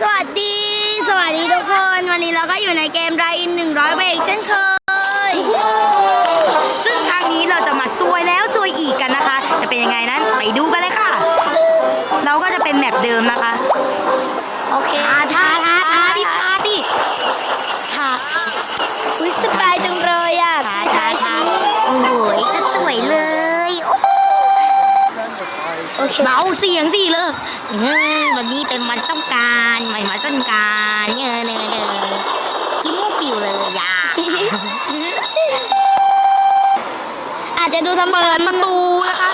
สวัสดี สวัสดีทุกคน วันนี้เราก็อยู่ในเกมไรอินหนึ่งร้อยเบรกเช่นเคย ซึ่งครั้งนี้เราจะมาซวยแล้วซวยอีกกันนะคะ จะเป็นยังไงนั้นไปดูกันเลยค่ะ เราก็จะเป็นแมปเดิมนะคะ โอเคอาทาทา เสียงสิเลยเฮ้ยวันนี้เป็นวันต้องการใหม่มาต้องการเนี่ยเนยเนยขี้มูกปิวเลยอย่าอาจจะดูทำเปิดประตูนะคะ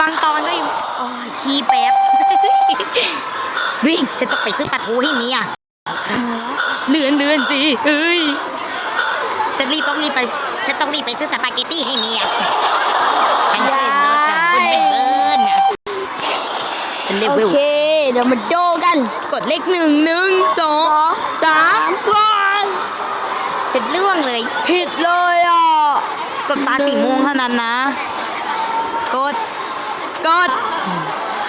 บางตอนก็ยังอ้ยขี้แป๊บวิ่งฉันต้องไปซื้อปลาทูให้เมียเดือนเดือนสิเอ้ยฉันรีบต้องรีบไปฉันต้องรีบไปซื้อสปาเกตตี้ให้เมียฉันเกินเลิศกับคุณเป็นเบิร์นน่ะฉันเรียก โอ วิว เค เดี๋ยว มาดูกัน กดเลขหนึ่งหนึ่งสองสองสามวางฉันล่วงเลย ผิดเลยอะ กดปลาสีม่วงเท่านั้นนะ กด กด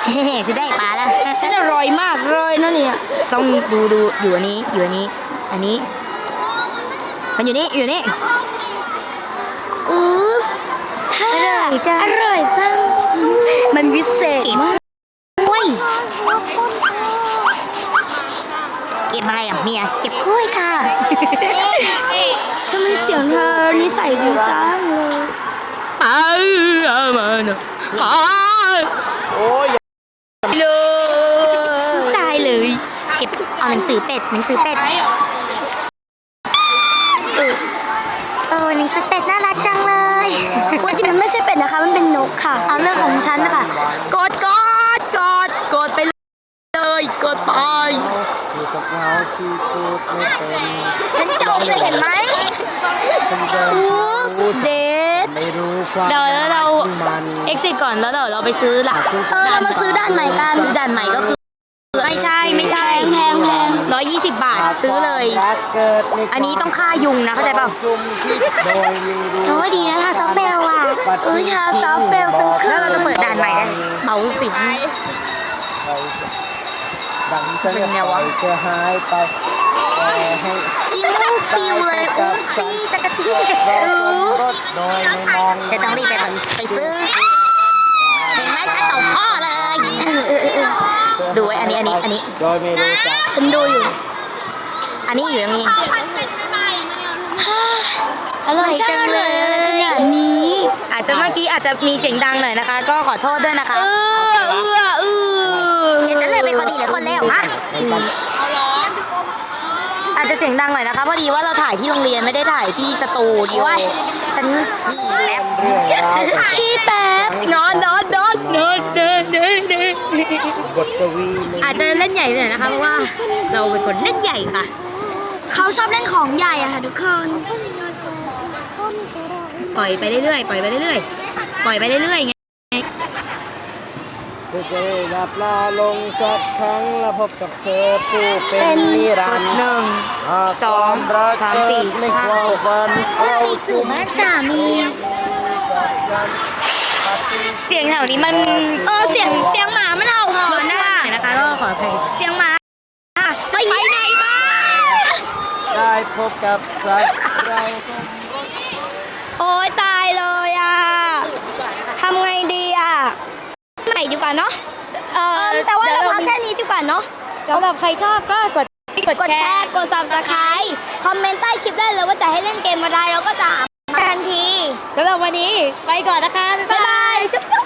เฮ้ฉันได้ปลาแล้วฉันอร่อยมากเลยนะเนี่ย ต้องดูดูอยู่อันนี้อยู่อันนี้ อันนี้ มันอยู่นี่อยู่นี่อุ๊บอร่อยจังอร่อยจัง มันวิเศษมาก กล้วยเก็บอะไรอะเมียเก็บกล้วยค่ะทำไมเสียงเธอนิสัยดีจังเลยอ้าวมาเนอะอ้าวโอ้ยเลยตายเลย เก็บเอาหนังสือเป็ดหนังสือเป็ดเออหนังสือเป็ดน่ารักจังเลยว่าที่มันไม่ใช่เป็ดนะคะ มันเป็นนกค่ะ เอาเรื่องของฉันนะคะกดกดกดกดไปเลยกดไป อยู่กับเราที่พูดไม่เป็นฉันจบเลยเห็นไหมเป็นเดิมอุ๊บพูดเดทไม่รู้ความเดี๋ยวแล้วเราที่มันเอ็กซิก่อนแล้วเดี๋ยวเราไปซื้อละเออเรามาซื้อด้านใหม่กันซื้อด่านใหม่ก็คือ ไม่ใช่ไม่ใช่แพงแพงร้อยยี่สิบบาทซื้อเลย รักเกิดในอันนี้ต้องฆ่ายุงนะเข้าใจเปล่า จุ่มที่โดยยิงดูโอ้ดีนะทาซอฟเฟลอะเอ้ยทาซอฟต์เฟลสังคืแล้วนเราจะเปิดด่านใหม่ได้ เบาสิ ดังเสเป็นไงวะจะหายไปแต่ให้ขี้มูกปิวเลยอู้ซี่จักรจี้เราอู้รถโดยไม่มองจะต้องรีบไปไปซื้อเห็นไหมฉันตกข้อเลยดูไว้อันนี้อันนี้อันนี้โดยไม่รู้จักฉันดูอยู่ อันนี้อยู่ตรงนี้อร่อยจังเลยขนาดนี้ อาจจะเมื่อกี้อาจจะมีเสียงดังหน่อยนะคะ ก็ขอโทษด้วยนะคะ เออเออเออเดี๋ยวจะเลือกเป็นคนดีหรือคนเลวฮะอาจจะเสียงดังหน่อยนะคะ พอดีว่าเราถ่ายที่โรงเรียนไม่ได้ถ่ายที่สตูดิโอฉันขี่แป๊บเรื่องราวจากขี้แป๊บนอนนอนนอนนอนนอนนอนนอนบทกวีในอาจจะเล่นใหญ่ไปหน่อยนะคะเพราะว่าเราเป็นคนเล่นใหญ่ค่ะ เขาชอบเล่นของใหญ่อะค่ะทุกคน ปล่อยไปเรื่อยๆ ปล่อยไปเรื่อยๆ ปล่อยไปเรื่อยๆไงเธอจะได้รับลาลงสักครั้งและพบกับเธอผู้เป็นนิรักนดดร์หนึ่งหากสองความรักสามสี่เกิดในความฝันเรามีสื่อมากสามีเสียงแถวนี้มันเออเสียงเสียงหมามันเห่าหอรบนกวนหอะน่อยนะคะก็ขออภัยเสียงหมาไปไหนมาได้พบกับสัตว์เราสอง โอ้ยตายเลยอะทำไงดีอะใหม่ดีกว่าเนาะเอเออแต่ว่าเราพักแค่นี้ดีกว่าเนาะสำหรับใครชอบก็กดกดแชร์ กด subscribe คอมเมนต์ใต้คลิปได้เลยว่าจะให้เล่นเกมอะไรเราก็จะหามาทันทีสำหรับวันนี้ไปก่อนนะคะ บ๊ายบ๊ายบายบาย จุ๊บ